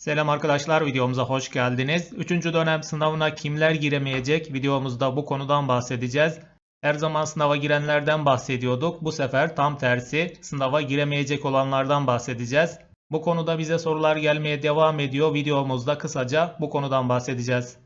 Selam arkadaşlar videomuza hoş geldiniz. 3. dönem sınavına kimler giremeyecek videomuzda bu konudan bahsedeceğiz. Her zaman sınava girenlerden bahsediyorduk. Bu sefer tam tersi sınava giremeyecek olanlardan bahsedeceğiz. Bu konuda bize sorular gelmeye devam ediyor. Videomuzda kısaca bu konudan bahsedeceğiz.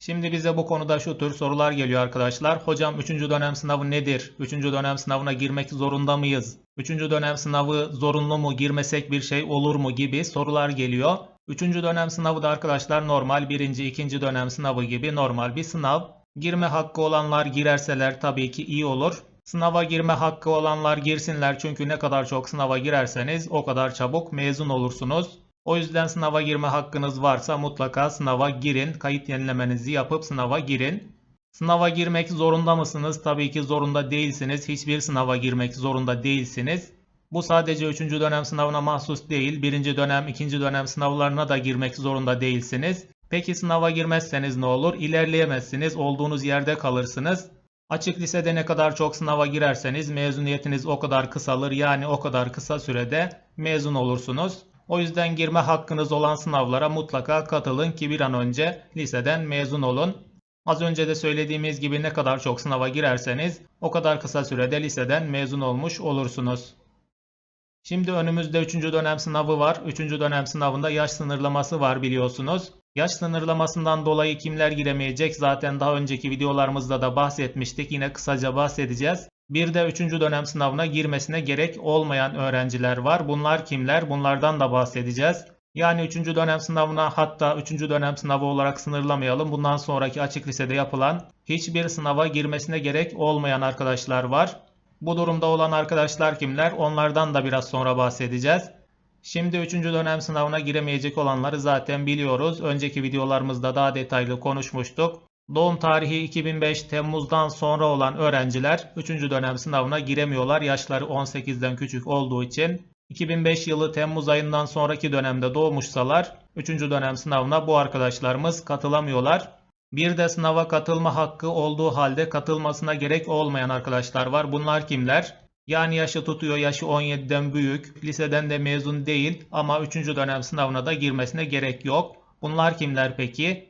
Şimdi bize bu konuda şu tür sorular geliyor arkadaşlar. Hocam 3. dönem sınavı nedir? 3. dönem sınavına girmek zorunda mıyız? 3. dönem sınavı zorunlu mu? Girmesek bir şey olur mu? gibi sorular geliyor. 3. dönem sınavı da arkadaşlar normal 1. 2. dönem sınavı gibi normal bir sınav. Girme hakkı olanlar girerseler tabii ki iyi olur. Sınava girme hakkı olanlar girsinler çünkü ne kadar çok sınava girerseniz o kadar çabuk mezun olursunuz. O yüzden sınava girme hakkınız varsa mutlaka sınava girin. Kayıt yenilemenizi yapıp sınava girin. Sınava girmek zorunda mısınız? Tabii ki zorunda değilsiniz. Hiçbir sınava girmek zorunda değilsiniz. Bu sadece 3. dönem sınavına mahsus değil. 1. dönem, 2. dönem sınavlarına da girmek zorunda değilsiniz. Peki sınava girmezseniz ne olur? İlerleyemezsiniz. Olduğunuz yerde kalırsınız. Açık lisede ne kadar çok sınava girerseniz mezuniyetiniz o kadar kısalır. Yani o kadar kısa sürede mezun olursunuz. O yüzden girme hakkınız olan sınavlara mutlaka katılın ki bir an önce liseden mezun olun. Az önce de söylediğimiz gibi ne kadar çok sınava girerseniz o kadar kısa sürede liseden mezun olmuş olursunuz. Şimdi önümüzde 3. dönem sınavı var. 3. dönem sınavında yaş sınırlaması var biliyorsunuz. Yaş sınırlamasından dolayı kimler giremeyecek zaten daha önceki videolarımızda da bahsetmiştik. Yine kısaca bahsedeceğiz. Bir de 3. dönem sınavına girmesine gerek olmayan öğrenciler var. Bunlar kimler? Bunlardan da bahsedeceğiz. Yani 3. dönem sınavına hatta 3. dönem sınavı olarak sınırlamayalım. Bundan sonraki açık lisede yapılan hiçbir sınava girmesine gerek olmayan arkadaşlar var. Bu durumda olan arkadaşlar kimler? Onlardan da biraz sonra bahsedeceğiz. Şimdi 3. dönem sınavına giremeyecek olanları zaten biliyoruz. Önceki videolarımızda daha detaylı konuşmuştuk. Doğum tarihi 2005 Temmuz'dan sonra olan öğrenciler 3. dönem sınavına giremiyorlar. Yaşları 18'den küçük olduğu için 2005 yılı Temmuz ayından sonraki dönemde doğmuşsalar 3. dönem sınavına bu arkadaşlarımız katılamıyorlar. Bir de sınava katılma hakkı olduğu halde katılmasına gerek olmayan arkadaşlar var. Bunlar kimler? Yani yaşı tutuyor, yaşı 17'den büyük, liseden de mezun değil ama 3. dönem sınavına da girmesine gerek yok. Bunlar kimler peki?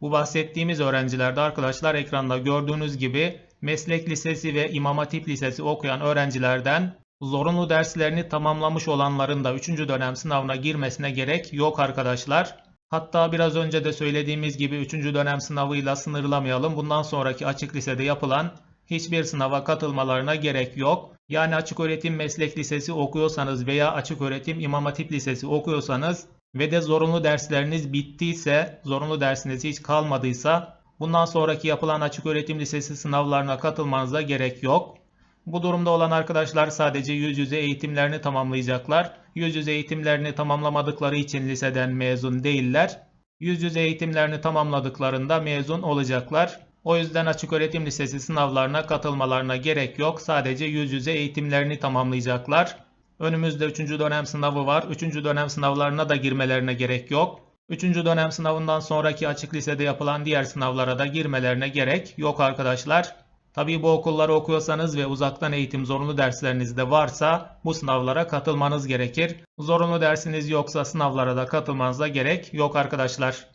Bu bahsettiğimiz öğrencilerde arkadaşlar ekranda gördüğünüz gibi meslek lisesi ve İmam Hatip Lisesi okuyan öğrencilerden zorunlu derslerini tamamlamış olanların da 3. dönem sınavına girmesine gerek yok arkadaşlar. Hatta biraz önce de söylediğimiz gibi 3. dönem sınavıyla sınırlamayalım. Bundan sonraki açık lisede yapılan hiçbir sınava katılmalarına gerek yok. Yani açık öğretim meslek lisesi okuyorsanız veya açık öğretim İmam Hatip Lisesi okuyorsanız ve de zorunlu dersleriniz bittiyse, zorunlu dersiniz hiç kalmadıysa bundan sonraki yapılan açık öğretim lisesi sınavlarına katılmanıza gerek yok. Bu durumda olan arkadaşlar sadece yüz yüze eğitimlerini tamamlayacaklar. Yüz yüze eğitimlerini tamamlamadıkları için liseden mezun değiller. Yüz yüze eğitimlerini tamamladıklarında mezun olacaklar. O yüzden açık öğretim lisesi sınavlarına katılmalarına gerek yok. Sadece yüz yüze eğitimlerini tamamlayacaklar. Önümüzde 3. dönem sınavı var. 3. dönem sınavlarına da girmelerine gerek yok. 3. dönem sınavından sonraki açık lisede yapılan diğer sınavlara da girmelerine gerek yok arkadaşlar. Tabii bu okulları okuyorsanız ve uzaktan eğitim zorunlu dersleriniz de varsa bu sınavlara katılmanız gerekir. Zorunlu dersiniz yoksa sınavlara da katılmanıza gerek yok arkadaşlar.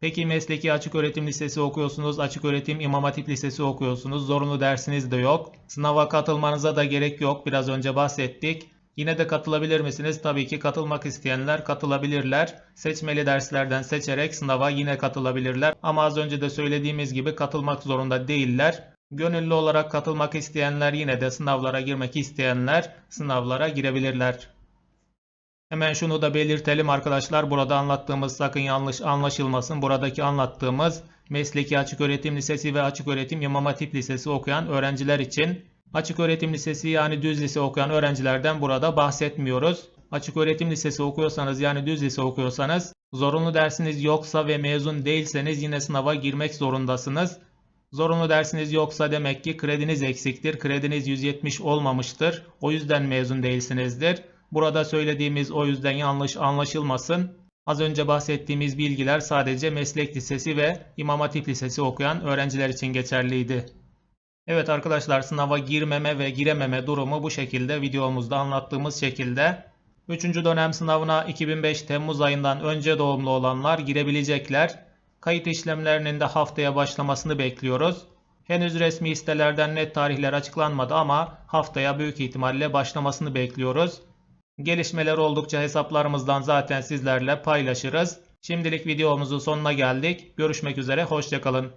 Peki mesleki açık öğretim lisesi okuyorsunuz, açık öğretim İmam Hatip Lisesi okuyorsunuz, zorunlu dersiniz de yok. Sınava katılmanıza da gerek yok, biraz önce bahsettik. Yine de katılabilir misiniz? Tabii ki katılmak isteyenler katılabilirler. Seçmeli derslerden seçerek sınava yine katılabilirler. Ama az önce de söylediğimiz gibi katılmak zorunda değiller. Gönüllü olarak katılmak isteyenler yine de sınavlara girmek isteyenler sınavlara girebilirler. Hemen şunu da belirtelim arkadaşlar. Burada anlattığımız sakın yanlış anlaşılmasın. Buradaki anlattığımız mesleki açık öğretim lisesi ve açık öğretim İmam Hatip Lisesi okuyan öğrenciler için. Açık öğretim lisesi yani düz lise okuyan öğrencilerden burada bahsetmiyoruz. Açık öğretim lisesi okuyorsanız yani düz lise okuyorsanız zorunlu dersiniz yoksa ve mezun değilseniz yine sınava girmek zorundasınız. Zorunlu dersiniz yoksa demek ki krediniz eksiktir. Krediniz 170 olmamıştır. O yüzden mezun değilsinizdir. Burada söylediğimiz o yüzden yanlış anlaşılmasın. Az önce bahsettiğimiz bilgiler sadece meslek lisesi ve İmam Hatip Lisesi okuyan öğrenciler için geçerliydi. Evet arkadaşlar sınava girmeme ve girememe durumu bu şekilde videomuzda anlattığımız şekilde. 3. dönem sınavına 2005 Temmuz ayından önce doğumlu olanlar girebilecekler. Kayıt işlemlerinin de haftaya başlamasını bekliyoruz. Henüz resmi sitelerden net tarihler açıklanmadı ama haftaya büyük ihtimalle başlamasını bekliyoruz. Gelişmeler oldukça hesaplarımızdan zaten sizlerle paylaşırız. Şimdilik videomuzun sonuna geldik. Görüşmek üzere, hoşçakalın.